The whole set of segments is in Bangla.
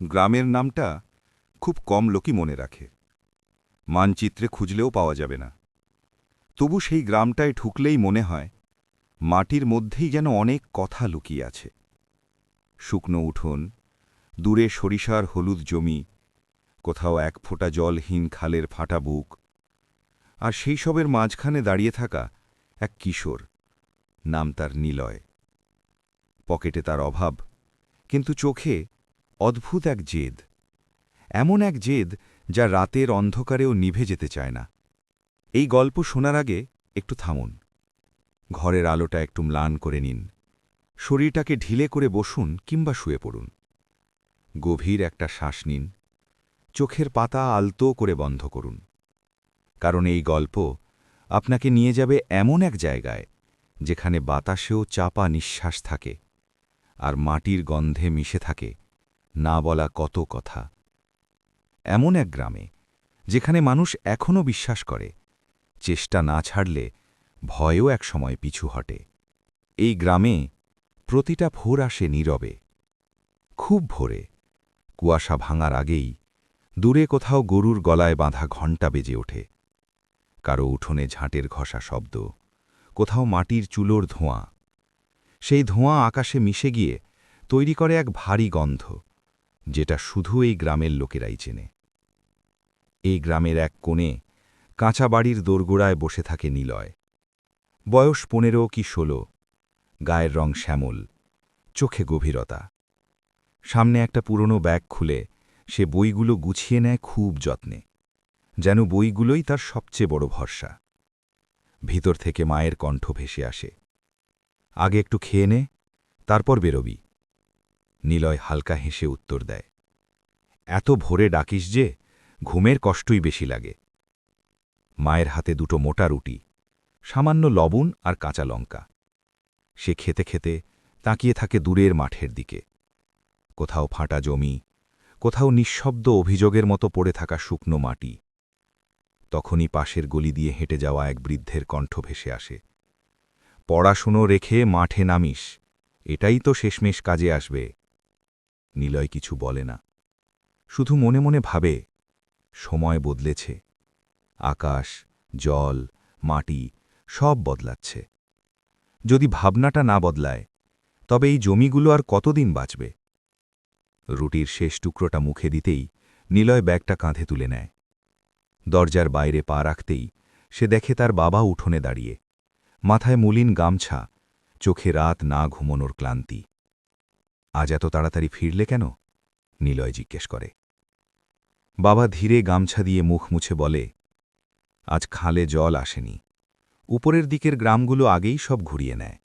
গ্রামের নামটা খুব কম লোকই মনে রাখে। মানচিত্রে খুঁজলেও পাওয়া যাবে না। তবু সেই গ্রামটায় ঢুকলেই মনে হয়, মাটির মধ্যেই যেন অনেক কথা লুকিয়ে আছে। শুকনো উঠোন, দূরে সরিষার হলুদ জমি, কোথাও এক ফোঁটা জলহীন খালের ফাটা বুক, আর সেই সবের মাঝখানে দাঁড়িয়ে থাকা এক কিশোর, নাম তার নিলয়। পকেটে তার অভাব, কিন্তু চোখে অদ্ভুত এক জেদ। এমন এক জেদ যা রাতের অন্ধকারেও নিভে যেতে চায় না। এই গল্প শোনার আগে একটু থামুন। ঘরের আলোটা একটু ম্লান করে নিন। শরীরটাকে ঢিলে করে বসুন কিংবা শুয়ে পড়ুন। গভীর একটা শ্বাস নিন। চোখের পাতা আলতো করে বন্ধ করুন। কারণ এই গল্প আপনাকে নিয়ে যাবে এমন এক জায়গায় যেখানে বাতাসেও চাপা নিঃশ্বাস থাকে আর মাটির গন্ধে মিশে থাকে না বলা কত কথা। এমন এক গ্রামে, যেখানে মানুষ এখনও বিশ্বাস করে, চেষ্টা না ছাড়লে ভয়ও এক সময় পিছু হটে। এই গ্রামে প্রতিটা ভোর আসে নীরবে, খুব ভোরে। কুয়াশা ভাঙার আগেই দূরে কোথাও গরুর গলায় বাঁধা ঘণ্টা বেজে ওঠে। কারও উঠোনে ঝাঁটের ঘষা শব্দ, কোথাও মাটির চুলোর ধোঁয়া। সেই ধোঁয়া আকাশে মিশে গিয়ে তৈরি করে এক ভারী গন্ধ। যেটা শুধু এই গ্রামের লোকেরাই চেনে। এই গ্রামের এক কোণে কাঁচা বাড়ির দোরগোড়ায় বসে থাকে নিলয়। বয়স পনেরো কি ষোলো, গায়ের রং শ্যামল, চোখে গভীরতা। সামনে একটা পুরনো ব্যাগ খুলে সে বইগুলো গুছিয়ে নেয় খুব যত্নে, যেন বইগুলোই তার সবচেয়ে বড় ভরসা। ভিতর থেকে মায়ের কণ্ঠ ভেসে আসে। আগে একটু খেয়ে নে, তারপর বেরোবি। নিলয় হালকা হেসে উত্তর দেয়, এত ভোরে ডাকিস যে, ঘুমের কষ্টই বেশি লাগে। মায়ের হাতে দুটো মোটা রুটি, সামান্য লবণ আর কাঁচা লঙ্কা। সে খেতে খেতে তাকিয়ে থাকে দূরের মাঠের দিকে। কোথাও ফাঁটা জমি, কোথাও নিঃশব্দ অভিযোগের মতো পড়ে থাকা শুকনো মাটি। তখনই পাশের গলি দিয়ে হেঁটে যাওয়া এক বৃদ্ধের কণ্ঠ ভেসে আসে, পড়াশুনো রেখে মাঠে নামিস, এটাই তো শেষমেশ কাজে আসবে। নিলয় কিছু বলে না। শুধু মনে মনে ভাবে, সময় বদলেছে। আকাশ, জল, মাটি সব বদলাচ্ছে। যদি ভাবনাটা না বদলায়, তবে এই জমিগুলো আর কতদিন বাঁচবে? রুটির শেষ টুকরোটা মুখে দিতেই নিলয় ব্যাগটা কাঁধে তুলে নেয়। দরজার বাইরে পা রাখতেই সে দেখে তার বাবা উঠোনে দাঁড়িয়ে। মাথায় মলিন গামছা, চোখে রাত না ঘুমনোর ক্লান্তি। আজ এত তাড়াতাড়ি ফিরলে কেন? নিলয় জিজ্ঞেস করে। বাবা ধীরে গামছা দিয়ে মুখ মুছে বলে, আজ খালে জল আসেনি। উপরের দিকের গ্রামগুলো আগেই সব ঘুরিয়ে নেয়।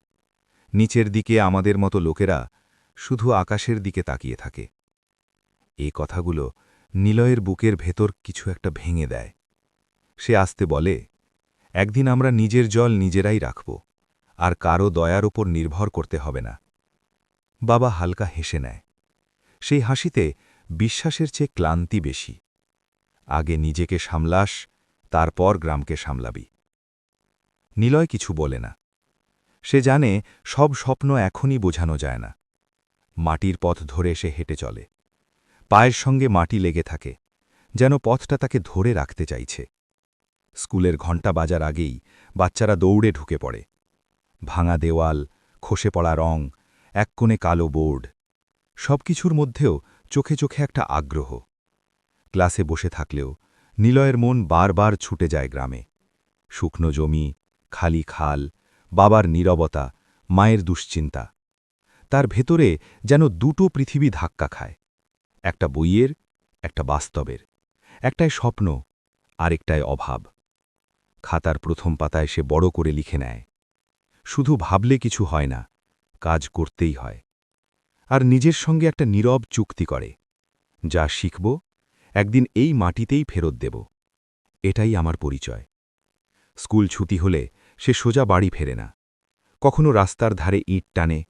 নিচের দিকে আমাদের মতো লোকেরা শুধু আকাশের দিকে তাকিয়ে থাকে। এই কথাগুলো নিলয়ের বুকের ভেতর কিছু একটা ভেঙে দেয়। সে আসতে বলে, একদিন আমরা নিজের জল নিজেরাই রাখব, আর কারও দয়ার ওপর নির্ভর করতে হবে না। বাবা হালকা হেসে নেয়। সেই হাসিতে বিশ্বাসের চেয়ে ক্লান্তি বেশি। আগে নিজেকে সামলাস, তারপর গ্রামকে সামলাবি। নিলয় কিছু বলে না। সে জানে সব স্বপ্ন এখনই বোঝানো যায় না। মাটির পথ ধরে সে হেঁটে চলে। পায়ের সঙ্গে মাটি লেগে থাকে, যেন পথটা তাকে ধরে রাখতে চাইছে। স্কুলের ঘণ্টা বাজার আগেই বাচ্চারা দৌড়ে ঢুকে পড়ে। ভাঙা দেওয়াল, খসে পড়া রং এক কোণে কালো বোর্ড। সব কিছুর মধ্যেও চোখে চোখে একটা আগ্রহ। ক্লাসে বসে থাকলেও নিলয়ের মন বারবার ছুটে যায় গ্রামে। শুকনো জমি, খালি খাল, বাবার নীরবতা, মায়ের দুশ্চিন্তা। তার ভেতরে যেন দুটো পৃথিবী ধাক্কা খায়। একটা বইয়ের, একটা বাস্তবের। একটায় স্বপ্ন আরেকটায় অভাব। খাতার প্রথম পাতায় সে বড় করে লিখে নেয়। শুধু ভাবলে কিছু হয় না। কাজ করতেই হয়। আর নিজের সঙ্গে একটা নীরব চুক্তি করে, যা শিখব, একদিন এই মাটিতেই ফেরত দেব। এটাই আমার পরিচয়। স্কুল ছুটি হলে সে সোজা বাড়ি ফেরে না। কখনো রাস্তার ধারে ইট টানে,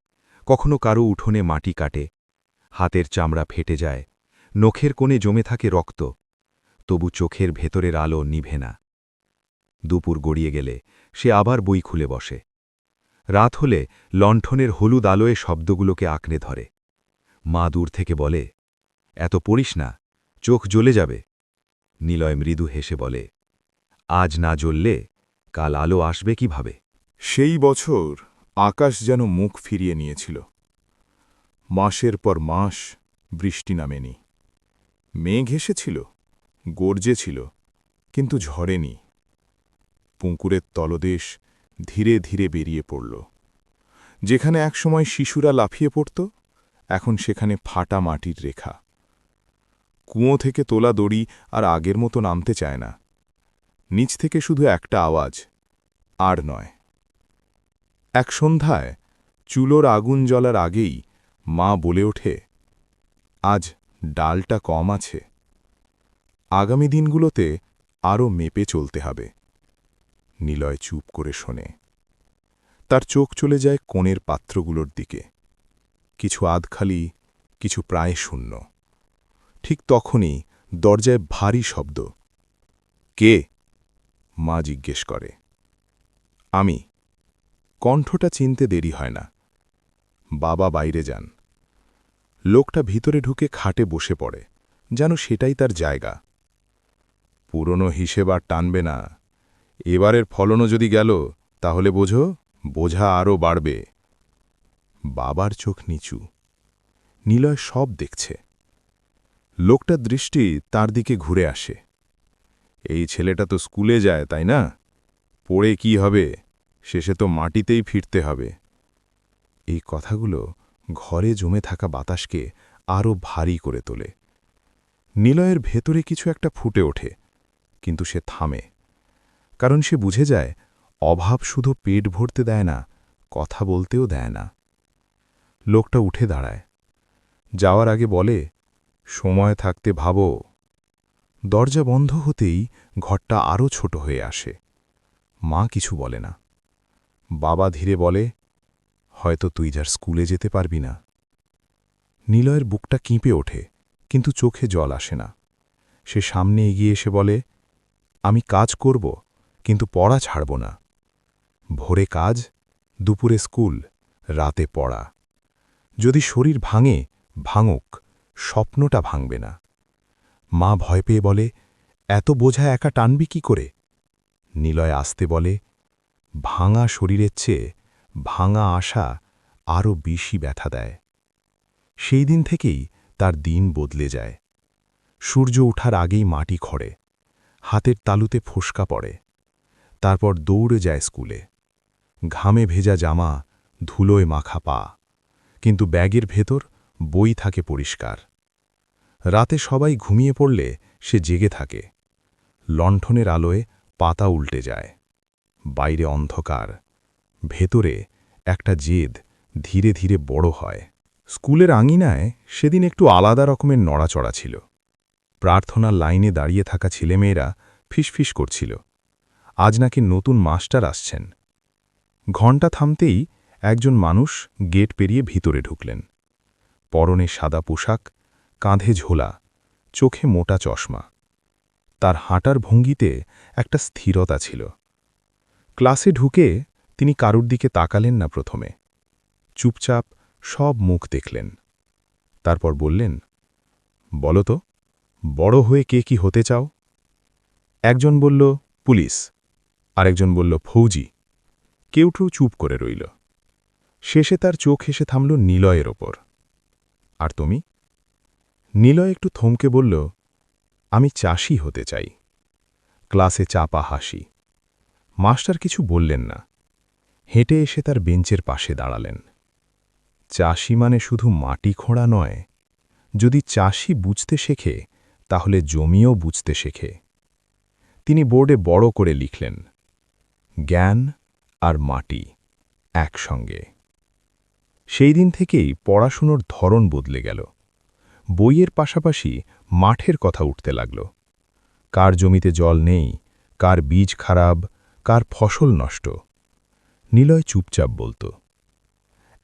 কখনো কারও উঠোনে মাটি কাটে। হাতের চামড়া ফেটে যায়, নখের কোণে জমে থাকে রক্ত। তবু চোখের ভেতরের আলো নিভে না। দুপুর গড়িয়ে গেলে সে আবার বই খুলে বসে। রাত হলে লণ্ঠনের হলুদ আলোয় শব্দগুলোকে আঁকড়ে ধরে। মা দূর থেকে বলে, এত পড়িস না, চোখ জ্বলে যাবে। নিলয় মৃদু হেসে বলে, আজ না জ্বললে কাল আলো আসবে কীভাবে? সেই বছর আকাশ যেন মুখ ফিরিয়ে নিয়েছিল। মাসের পর মাস বৃষ্টি নামেনি। মেঘ এসেছিল, গর্জেছিল, কিন্তু ঝড়েনি পুকুরের তলদেশ ধীরে ধীরে বেরিয়ে পড়ল। যেখানে একসময় শিশুরা লাফিয়ে পড়ত, এখন সেখানে ফাটা মাটির রেখা। কুঁয়ো থেকে তোলা দড়ি আর আগের মতো নামতে চায় না। নিচ থেকে শুধু একটা আওয়াজ, আর নয়। এক সন্ধ্যায় চুলোর আগুন জ্বলার আগেই মা বলে ওঠে, আজ ডালটা কম আছে। আগামী দিনগুলোতে আরও মেপে চলতে হবে। নিলয় চুপ করে শোনে। তার চোখ চলে যায় কোণের পাত্রগুলোর দিকে। কিছু আধখালি, কিছু প্রায় শূন্য। ঠিক তখনই দরজায় ভারী শব্দ। কে? মা জিজ্ঞেস করে। আমি। কণ্ঠটা চিনতে দেরি হয় না। বাবা বাইরে যান। লোকটা ভিতরে ঢুকে খাটে বসে পড়ে। যেন সেটাই তার জায়গা। পুরনো হিসেব আর টানবে না। এবারের ফলনও যদি গেল, তাহলে বোঝো, বোঝা আরও বাড়বে। বাবার চোখ নিচু। নিলয় সব দেখছে। লোকটার দৃষ্টি তার দিকে ঘুরে আসে। এই ছেলেটা তো স্কুলে যায়, তাই না? পড়ে কি হবে? শেষে তো মাটিতেই ফিরতে হবে। এই কথাগুলো ঘরে জমে থাকা বাতাসকে আরও ভারী করে তোলে। নিলয়ের ভেতরে কিছু একটা ফুটে ওঠে, কিন্তু সে থামে। কারণ সে বুঝে যায়, অভাব শুধু পেট ভরতে দেয় না, কথা বলতেও দেয় না। লোকটা উঠে দাঁড়ায়। যাওয়ার আগে বলে, সময় থাকতে ভাবো। দরজা বন্ধ হতেই ঘরটা আরও ছোট হয়ে আসে। মা কিছু বলে না। বাবা ধীরে বলে, হয়তো তুই যার স্কুলে যেতে পারবি না। নিলয়ের বুকটা কিঁপে ওঠে, কিন্তু চোখে জল আসে না। সে সামনে এগিয়ে এসে বলে, আমি কাজ করব। কিন্তু পড়া ছাড়ব না। ভোরে কাজ, দুপুরে স্কুল, রাতে পড়া। যদি শরীর ভাঙে, ভাঙুক, স্বপ্নটা ভাঙবে না। মা ভয় পেয়ে বলে, এত বোঝা একা টানবি কি করে? নিলয় আসতে বলে, ভাঙা শরীরের চেয়ে ভাঙা আশা আরও বেশি ব্যথা দেয়। সেই দিন থেকেই তার দিন বদলে যায়। সূর্য ওঠার আগেই মাটি খড়ে। হাতের তালুতে ফোসকা পড়ে। তারপর দৌড়ে যায় স্কুলে। ঘামে ভেজা জামা, ধুলোয় মাখা পা। কিন্তু ব্যাগের ভেতর বই থাকে পরিষ্কার। রাতে সবাই ঘুমিয়ে পড়লে সে জেগে থাকে। লণ্ঠনের আলোয় পাতা উল্টে যায়। বাইরে অন্ধকার। ভেতরে একটা জেদ ধীরে ধীরে বড় হয়। স্কুলের আঙিনায় সেদিন একটু আলাদা রকমের নড়াচড়া ছিল। প্রার্থনার লাইনে দাঁড়িয়ে থাকা ছেলেমেয়েরা ফিসফিস করছিল। আজ নাকি নতুন মাস্টার আসছেন। ঘণ্টা থামতেই একজন মানুষ গেট পেরিয়ে ভিতরে ঢুকলেন। পরনে সাদা পোশাক, কাঁধে ঝোলা, চোখে মোটা চশমা। তার হাঁটার ভঙ্গিতে একটা স্থিরতা ছিল। ক্লাসে ঢুকে তিনি কারুর দিকে তাকালেন না প্রথমে। চুপচাপ সব মুখ দেখলেন। তারপর বললেন, বলো তো, বড় হয়ে কে কি হতে চাও? একজন বলল, পুলিশ। আরেকজন বলল, ফৌজি। কেউটু চুপ করে রইল। শেষে তার চোখ এসে থামল নিলয়ের ওপর। আর তুমি? নিলয় একটু থমকে বলল, আমি চাষি হতে চাই। ক্লাসে চাপা হাসি। মাস্টার কিছু বললেন না। হেঁটে এসে তার বেঞ্চের পাশে দাঁড়ালেন। চাষি মানে শুধু মাটি খোঁড়া নয়। যদি চাষি বুঝতে শেখে, তাহলে জমিও বুঝতে শেখে। তিনি বোর্ডে বড় করে লিখলেন জ্ঞান আর মাটি একসঙ্গে। সেই দিন থেকেই পড়াশুনোর ধরন বদলে গেল। বইয়ের পাশাপাশি মাঠের কথা উঠতে লাগল। কার জমিতে জল নেই, কার বীজ খারাপ, কার ফসল নষ্ট। নিলয় চুপচাপ বলত।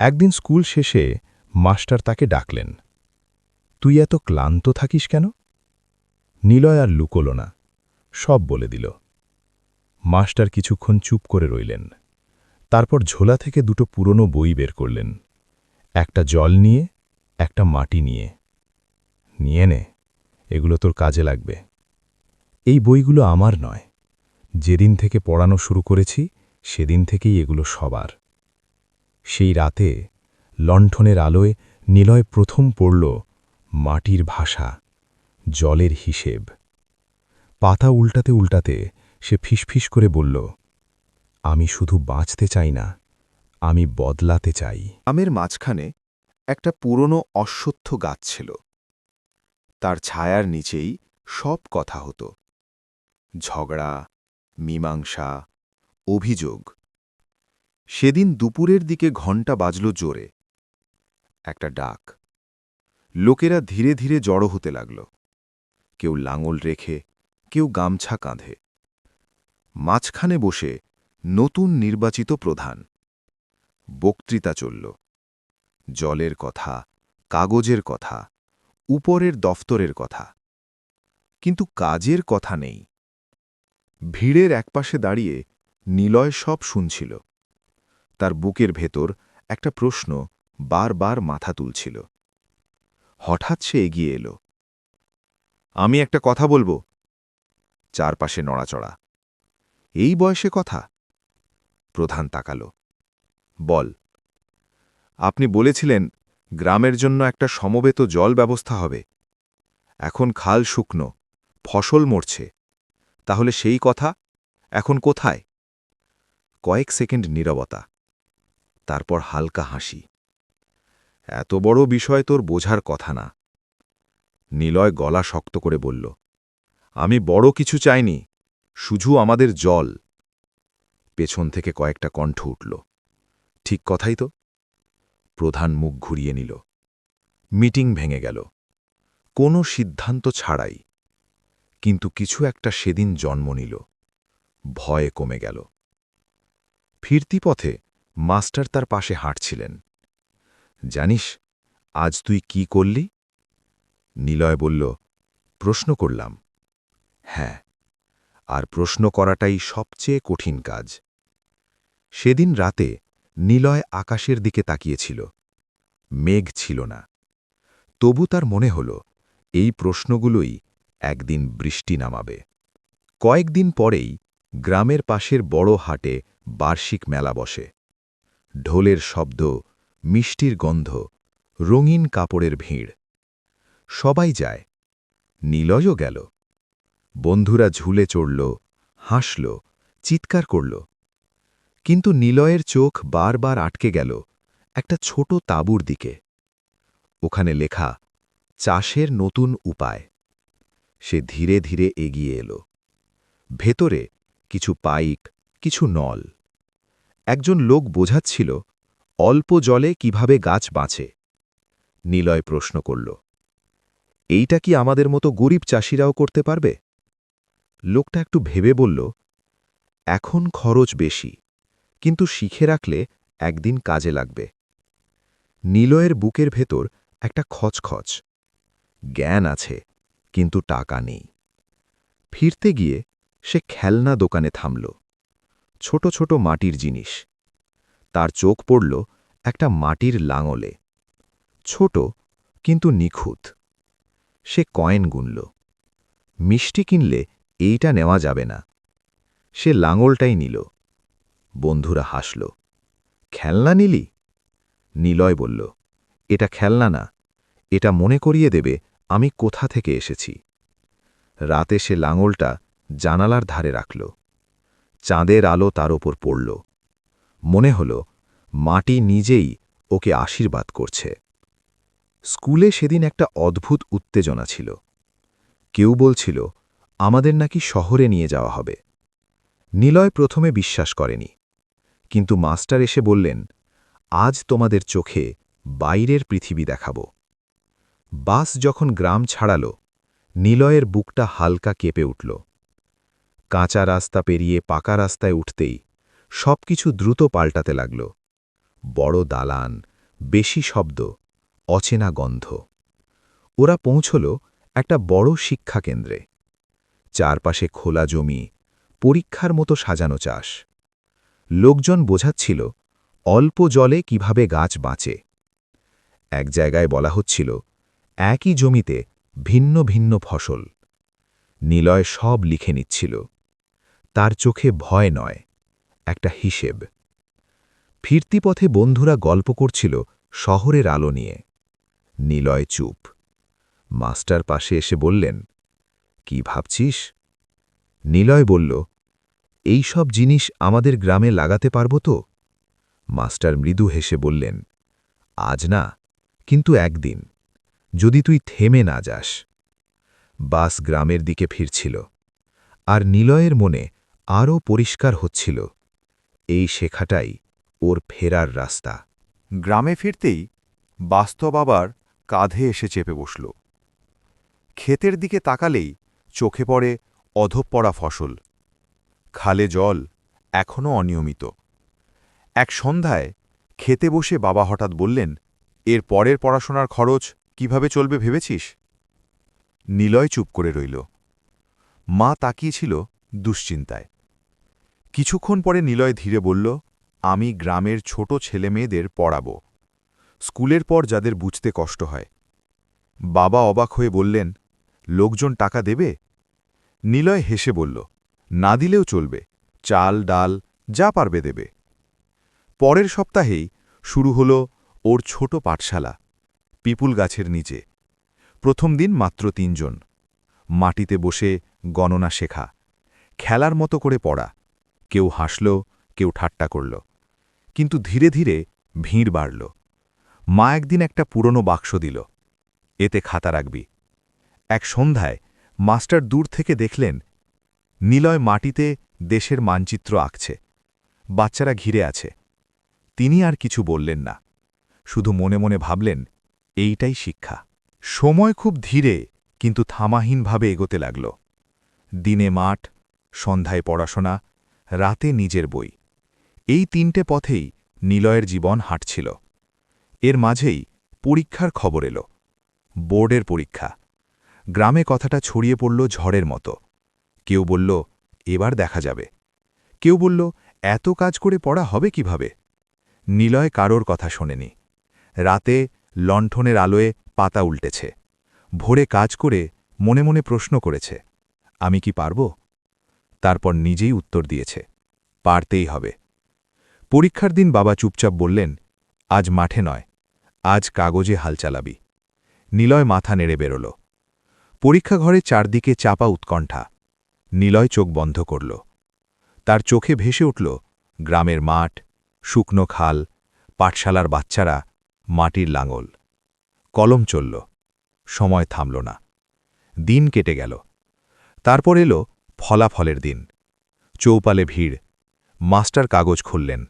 একদিন স্কুল শেষে মাস্টার তাকে ডাকলেন, তুই এত ক্লান্ত থাকিস কেন? নিলয় আর লুকোল না, সব বলে দিল। মাস্টার কিছুক্ষণ চুপ করে রইলেন। তারপর ঝোলা থেকে দুটো পুরনো বই বের করলেন। একটা জল নিয়ে, একটা মাটি নিয়ে। নিয়ে নে, এগুলো তোর কাজে লাগবে। এই বইগুলো আমার নয়। যেদিন থেকে পড়ানো শুরু করেছি, সেদিন থেকেই এগুলো সবার। সেই রাতে লণ্ঠনের আলোয় নিলয় প্রথম পড়ল মাটির ভাষা, জলের হিসেব। পাতা উল্টাতে উল্টাতে সে ফিসফিস করে বলল, আমি শুধু বাঁচতে চাই না, আমি বদলাতে চাই। আমের মাঝখানে একটা পুরনো অশ্বত্থ গাছ ছিল। তার ছায়ার নিচেই সব কথা হতো। ঝগড়া, মীমাংসা, অভিযোগ। সেদিন দুপুরের দিকে ঘণ্টা বাজল জোরে। একটা ডাক। লোকেরা ধীরে ধীরে জড়ো হতে লাগল। কেউ লাঙল রেখে, কেউ গামছা কাঁধে। মাঝখানে বসে নতুন নির্বাচিত প্রধান। বক্তৃতা চলল। জলের কথা, কাগজের কথা, উপরের দফতরের কথা। কিন্তু কাজের কথা নেই। ভিড়ের একপাশে দাঁড়িয়ে নিলয় সব শুনছিল। তার বুকের ভেতর একটা প্রশ্ন বারবার মাথা তুলছিল। হঠাৎ সে এগিয়ে এলো। আমি একটা কথা বলব? চারপাশে নড়াচড়া। এই বয়সে কথা? প্রধান তাকালো। বল। আপনি বলেছিলেন, গ্রামের জন্য একটা সমবেত জল ব্যবস্থা হবে। এখন খাল শুকনো, ফসল মরছে। তাহলে সেই কথা? এখন কোথায়? কয়েক সেকেন্ড নীরবতা। তারপর হালকা হাসি। এত বড় বিষয় তোর বোঝার কথা না। নিলয় গলা শক্ত করে বলল, আমি বড় কিছু চাইনি। শুধু আমাদের জল। পেছন থেকে কয়েকটা কণ্ঠ উঠল। ঠিক কথাই তো? প্রধান মুখ ঘুরিয়ে নিল। মিটিং ভেঙে গেল। কোনো সিদ্ধান্ত ছাড়াই। কিন্তু কিছু একটা সেদিন জন্ম নিল। ভয়ে কমে গেল। ফিরতি পথে মাস্টার তার পাশে হাঁটছিলেন। জানিস, আজ তুই কি করলি? নিলয় বলল, প্রশ্ন করলাম। হ্যাঁ। আর প্রশ্ন করাটাই সবচেয়ে কঠিন কাজ। সেদিন রাতে নিলয় আকাশের দিকে তাকিয়েছিল। মেঘ ছিল না। তবু তার মনে হল, এই প্রশ্নগুলোই একদিন বৃষ্টি নামাবে। কয়েকদিন পরেই গ্রামের পাশের বড় হাটে বার্ষিক মেলা বসে। ঢোলের শব্দ, মিষ্টির গন্ধ, রঙিন কাপড়ের ভিড়। সবাই যায়। নিলয়ও গেল। বন্ধুরা ঝুলে চড়ল, হাসল, চিৎকার করল। কিন্তু নিলয়ের চোখ বারবার আটকে গেল একটা ছোট তাঁবুর দিকে। ওখানে লেখা, চাষের নতুন উপায়। সে ধীরে ধীরে এগিয়ে এলো। ভেতরে কিছু পাইক, কিছু নল। একজন লোক বোঝাচ্ছিল, অল্প জলে কীভাবে গাছ বাঁচে? নিলয় প্রশ্ন করল, এইটা কি আমাদের মতো গরিব চাষিরাও করতে পারবে? লোকটা একটু ভেবে বলল, এখন খরচ বেশি, কিন্তু শিখে রাখলে একদিন কাজে লাগবে। নিলয়ের বুকের ভেতর একটা খচখচ। জ্ঞান আছে, কিন্তু টাকা নেই। ফিরতে গিয়ে সে খেলনা দোকানে থামল। ছোট ছোট মাটির জিনিস। তার চোখ পড়ল একটা মাটির লাঙলে। ছোট, কিন্তু নিখুঁত। সে কয়েন গুনল। মিষ্টি কিনলে এইটা নেওয়া যাবে না। সে লাঙলটাই নিল। বন্ধুরা হাসল। খেলনা নিলি? নিলয় বলল, এটা খেলনা না, এটা মনে করিয়ে দেবে আমি কোথা থেকে এসেছি। রাতে সে লাঙলটা জানালার ধারে রাখল। চাঁদের আলো তার ওপর পড়ল। মনে হল, মাটি নিজেই ওকে আশীর্বাদ করছে। স্কুলে সেদিন একটা অদ্ভুত উত্তেজনা ছিল। কেউ বলছিল আমাদের নাকি শহরে নিয়ে যাওয়া হবে। নিলয় প্রথমে বিশ্বাস করেনি। কিন্তু মাস্টার এসে বললেন, আজ তোমাদের চোখে বাইরের পৃথিবী দেখাব। বাস যখন গ্রাম ছাড়াল, নিলয়ের বুকটা হালকা কেঁপে উঠল। কাঁচা রাস্তা পেরিয়ে পাকা রাস্তায় উঠতেই সবকিছু দ্রুত পাল্টাতে লাগল। বড় দালান, বেশি শব্দ, অচেনা গন্ধ। ওরা পৌঁছল একটা বড় শিক্ষাকেন্দ্রে চারপাশে খোলা জমি, পরীক্ষার মতো সাজানো চাষ। লোকজন বোঝাচ্ছিল, অল্প জলে কীভাবে গাছ বাঁচে। এক জায়গায় বলা হচ্ছিল, একই জমিতে ভিন্ন ভিন্ন ফসল। নিলয় সব লিখে নিচ্ছিল। তার চোখে ভয় নয়, একটা হিসেব। ফিরতি পথে বন্ধুরা গল্প করছিল শহরের আলো নিয়ে। নিলয় চুপ। মাস্টার পাশে এসে বললেন কি ভাবছিস? নিলয় বলল, এই সব জিনিস আমাদের গ্রামে লাগাতে পারব তো? মাস্টার মৃদু হেসে বললেন, আজ না, কিন্তু একদিন, যদি তুই থেমে না যাস। বাস গ্রামের দিকে ফিরছিল, আর নিলয়ের মনে আরও পরিষ্কার হচ্ছিল, এই শেখাটাই ওর ফেরার রাস্তা। গ্রামে ফিরতেই বাস্তব আবার কাঁধে এসে চেপে বসল। ক্ষেতের দিকে তাকালেই চোখে পড়ে অধঃপড়া ফসল। খালে জল এখনও অনিয়মিত। এক সন্ধ্যায় খেতে বসে বাবা হঠাৎ বললেন, এর পরের পড়াশোনার খরচ কীভাবে চলবে ভেবেছিস? নিলয় চুপ করে রইল। মা তাকিয়েছিল দুশ্চিন্তায়। কিছুক্ষণ পরে নিলয় ধীরে বলল, আমি গ্রামের ছোট ছেলেমেয়েদের পড়াব। স্কুলের পর যাদের বুঝতে কষ্ট হয়। বাবা অবাক হয়ে বললেন লোকজন টাকা দেবে? নিলয় হেসে বলল, না দিলেও চলবে। চাল, ডাল, যা পারবে দেবে। পরের সপ্তাহেই শুরু হল ওর ছোট পাঠশালা, পিপুল গাছের নিচে। প্রথম দিন মাত্র তিনজন। মাটিতে বসে গণনা শেখা, খেলার মতো করে পড়া। কেউ হাসল, কেউ ঠাট্টা করল। কিন্তু ধীরে ধীরে ভিড় বাড়ল। মা একদিন একটা পুরনো বাক্স দিল, এতে খাতা রাখবি। এক সন্ধ্যায় মাস্টার দূর থেকে দেখলেন, নিলয় মাটিতে দেশের মানচিত্র আঁকছে, বাচ্চারা ঘিরে আছে। তিনি আর কিছু বললেন না, শুধু মনে মনে ভাবলেন, এইটাই শিক্ষা। সময় খুব ধীরে, কিন্তু থামাহীনভাবে এগোতে লাগল। দিনে মাঠ, সন্ধ্যায় পড়াশোনা, রাতে নিজের বই। এই তিনটে পথেই নিলয়ের জীবন হাঁটছিল। এর মাঝেই পরীক্ষার খবর এলো, বোর্ডের পরীক্ষা। গ্রামে কথাটা ছড়িয়ে পড়ল ঝড়ের মতো। কেউ বলল, এবার দেখা যাবে। কেউ বলল, এত কাজ করে পড়া হবে কীভাবে? নিলয় কারোর কথা শোনেনি। রাতে লণ্ঠনের আলোয় পাতা উল্টেছে। ভোরে কাজ করে মনে মনে প্রশ্ন করেছে, আমি কি পারব? তারপর নিজেই উত্তর দিয়েছে, পারতেই হবে। পরীক্ষার দিন বাবা চুপচাপ বললেন, আজ মাঠে নয়, আজ কাগজে হাল চালাবি। নিলয় মাথা নেড়ে বেরোল। পরীক্ষাঘরে চারদিকে চাপা উৎকণ্ঠা। নিলয় চোখ বন্ধ করল। তার চোখে ভেসে উঠল গ্রামের মাঠ, শুকনো খাল, পাঠশালার বাচ্চারা, মাটির লাঙল। কলম চলল। সময় থামল না। দিন কেটে গেল। তারপর এলো ফলাফলের দিন। চৌপালে ভিড়। মাস্টার কাগজ খুললেন।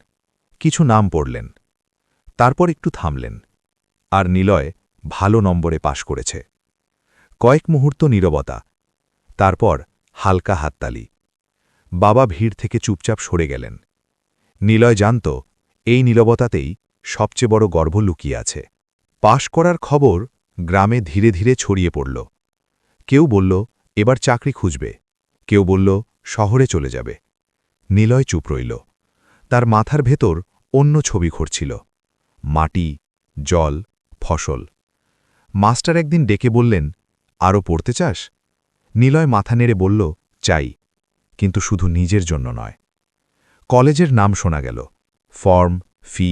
কিছু নাম পড়লেন। তারপর একটু থামলেন। আর নিলয় ভালো নম্বরে পাশ করেছে। কয়েক মুহূর্ত নীরবতা, তারপর হালকা হাততালি। বাবা ভিড় থেকে চুপচাপ সরে গেলেন। নিলয় জানত, এই নীরবতাতেই সবচেয়ে বড় গর্ব লুকিয়ে আছে। পাশ করার খবর গ্রামে ধীরে ধীরে ছড়িয়ে পড়ল। কেউ বলল, এবার চাকরি খুঁজবে। কেউ বলল, শহরে চলে যাবে। নিলয় চুপ রইল। তার মাথার ভেতর অন্য ছবি ঘটছিল মাটি, জল, ফসল। মাস্টার একদিন ডেকে বললেন আরও পড়তে চাস? নিলয় মাথা নেড়ে বলল, চাই, কিন্তু শুধু নিজের জন্য নয়। কলেজের নাম শোনা গেল, ফর্ম, ফি,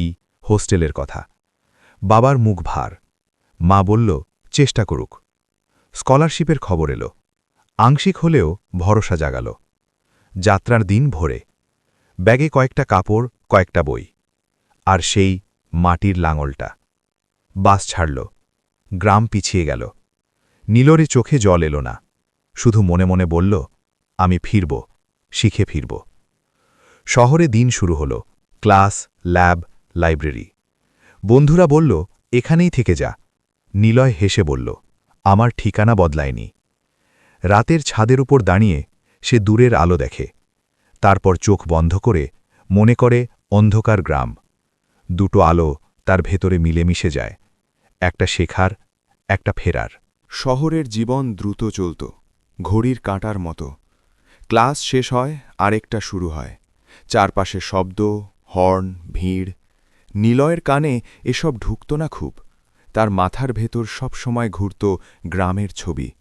হোস্টেলের কথা। বাবার মুখ ভার। মা বলল, চেষ্টা করুক। স্কলারশিপের খবর এলো। আংশিক হলেও ভরসা জাগাল। যাত্রার দিন ভোরে। ব্যাগে কয়েকটা কাপড়, কয়েকটা বই। আর সেই মাটির লাঙলটা। বাস ছাড়ল। গ্রাম পিছিয়ে গেল। নীলরে চোখে জল এলো না। শুধু মনে মনে বলল, আমি ফিরব, শিখে ফিরব। শহরে দিন শুরু হল, ক্লাস, ল্যাব, লাইব্রেরি। বন্ধুরা বলল, এখানেই থেকে যা। নিলয় হেসে বলল, আমার ঠিকানা বদলায়নি। রাতের ছাদের উপর দাঁড়িয়ে সে দূরের আলো দেখে। তারপর চোখ বন্ধ করে মনে করে অন্ধকার গ্রাম। দুটো আলো তার ভেতরে মিলেমিশে যায়, একটা শেখার, একটা ফেরার। শহরের জীবন দ্রুত চলত, ঘড়ির কাঁটার মতো। ক্লাস শেষ হয়, আরেকটা শুরু হয়। চারপাশে শব্দ, হর্ন, ভিড়। নিলয়ের কানে এসব ঢুকত না খুব। তার মাথার ভেতর সব সময় ঘুরত গ্রামের ছবি।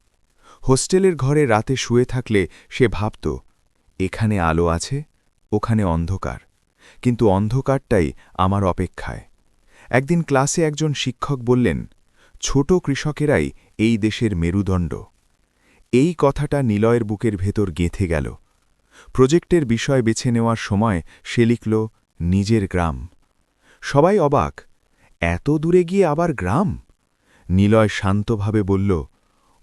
হোস্টেলের ঘরে রাতে শুয়ে থাকলে সে ভাবত, এখানে আলো আছে, ওখানে অন্ধকার। কিন্তু অন্ধকারটাই আমার অপেক্ষায়। একদিন ক্লাসে একজন শিক্ষক বললেন ছোট কৃষকেরাই এই দেশের মেরুদণ্ড। এই কথাটা নিলয়ের বুকের ভেতর গেঁথে গেল। প্রজেক্টের বিষয় বেছে নেওয়ার সময় সে লিখল, নিজের গ্রাম। সবাই অবাক, এত দূরে গিয়ে আবার গ্রাম? নিলয় শান্তভাবে বলল,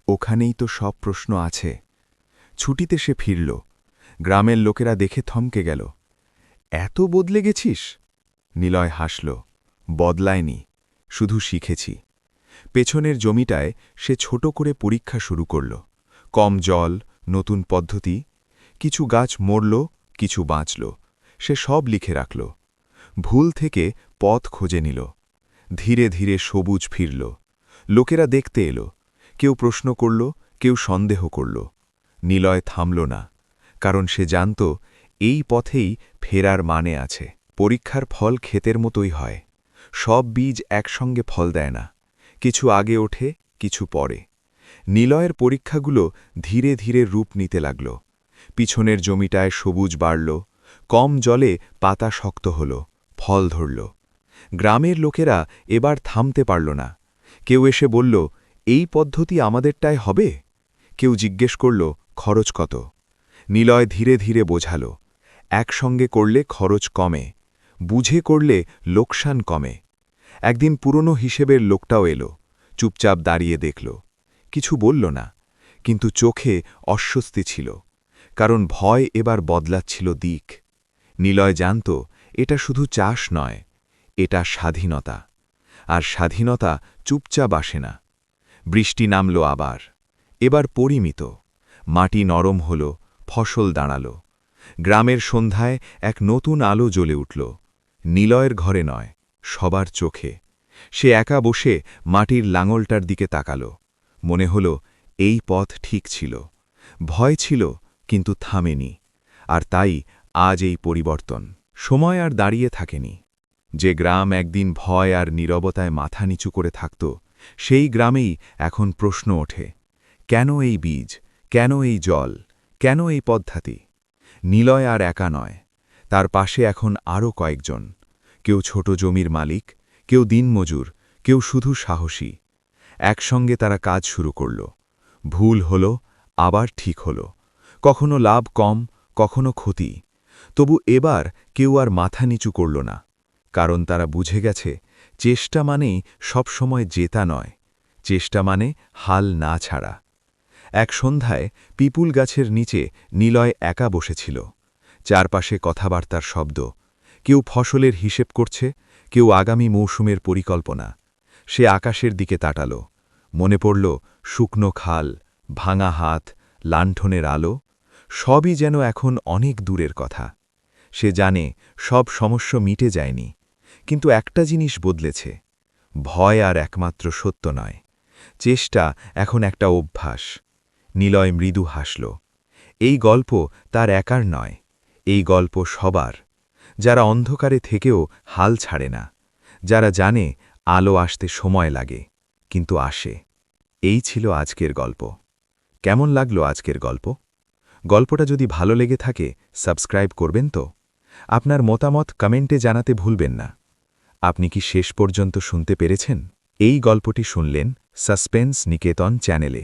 ওখানেই তো সব প্রশ্ন আছে। ছুটিতে সে ফিরল। গ্রামের লোকেরা দেখে থমকে গেল। এত বদলে গেছিস? নিলয় হাসল, বদলায়নি, শুধু শিখেছি। পেছনের জমিটায় সে ছোট করে পরীক্ষা শুরু করল। কম জল, নতুন পদ্ধতি, কিছু গাছ মরল, কিছু বাঁচল। সে সব লিখে রাখল। ভুল থেকে পথ খোঁজে নিল। ধীরে ধীরে সবুজ ফিরল। লোকেরা দেখতে এলো। কেউ প্রশ্ন করল, কেউ সন্দেহ করল। নিলয় থামল না, কারণ সে জানত এই পথেই ফেরার মানে আছে। পরীক্ষার ফল ক্ষেতের মতোই হয়। সব বীজ একসঙ্গে ফল দেয় না। কিছু আগে ওঠে, কিছু পরে। নিলয়ের পরীক্ষাগুলো ধীরে ধীরে রূপ নিতে লাগল। পিছনের জমিটায় সবুজ বাড়ল, কম জলে পাতা শক্ত হল, ফল ধরল। গ্রামের লোকেরা এবার থামতে পারল না। কেউ এসে বলল, এই পদ্ধতি আমাদেরটায় হবে? কেউ জিজ্ঞেস করল, খরচ কত? নিলয় ধীরে ধীরে বোঝাল, একসঙ্গে করলে খরচ কমে, বুঝে করলে লোকসান কমে। একদিন পুরনো হিসেবের লোকটাও এলো, চুপচাপ দাঁড়িয়ে দেখল। কিছু বলল না, কিন্তু চোখে অস্বস্তি ছিল, কারণ ভয় এবার বদলাচ্ছিল দিক। নিলয় জানত, এটা শুধু চাষ নয়, এটা স্বাধীনতা, আর স্বাধীনতা চুপচাপ আসে না। বৃষ্টি নামল আবার, এবার পরিমিত, মাটি নরম হল, ফসল দাঁড়াল। গ্রামের সন্ধ্যায় এক নতুন আলো জ্বলে উঠল, নিলয়ের ঘরে নয় সবার চোখে। সে একা বসে মাটির লাঙলটার দিকে তাকাল। মনে হল, এই পথ ঠিক ছিল। ভয় ছিল, কিন্তু থামেনি। আর তাই আজ এই পরিবর্তন। সময় আর দাঁড়িয়ে থাকেনি। যে গ্রাম একদিন ভয় আর নীরবতায় মাথা নিচু করে থাকত, সেই গ্রামেই এখন প্রশ্ন ওঠে। কেন এই বীজ? কেন এই জল? কেন এই পদ্ধতি? নিলয় আর একা নয়। তার পাশে এখন আরও কয়েকজন। কেউ ছোট জমির মালিক, কেউ দিনমজুর কেউ শুধু সাহসী। একসঙ্গে তারা কাজ শুরু করল। ভুল হল, আবার ঠিক হল। কখনো লাভ কম, কখনো ক্ষতি। তবু এবার কেউ আর মাথা নিচু করল না। কারণ তারা বুঝে গেছে, চেষ্টা মানেই সবসময় জেতা নয়। চেষ্টা মানে হাল না ছাড়া। এক সন্ধ্যায় পিপুল গাছের নিচে নিলয় একা বসেছিল। চারপাশে কথাবার্তার শব্দ কেউ ফসলের হিসেব করছে, কেউ আগামী মৌসুমের পরিকল্পনা। সে আকাশের দিকে তাটাল মনে পড়ল, শুকনো খাল, ভাঙা হাত লাণ্ঠনের আলো, সবই যেন এখন অনেক দূরের কথা। সে জানে, সব সমস্যা মিটে যায়নি। কিন্তু একটা জিনিস বদলেছে। ভয় আর একমাত্র সত্য নয়। চেষ্টা এখন একটা অভ্যাস। নিলয় মৃদু হাসল। এই গল্প তার একার নয়। এই গল্প সবার। যারা অন্ধকারে থেকেও হাল ছাড়ে না, যারা জানে আলো আসতে সময় লাগে, কিন্তু আসে। এই ছিল আজকের গল্প। কেমন লাগল আজকের গল্প? গল্পটা যদি ভালো লেগে থাকে, সাবস্ক্রাইব করবেন তো? আপনার মতামত কমেন্টে জানাতে ভুলবেন না। আপনি কি শেষ পর্যন্ত শুনতে পেরেছেন? এই গল্পটি শুনলেন সাসপেন্স নিকেতন চ্যানেলে।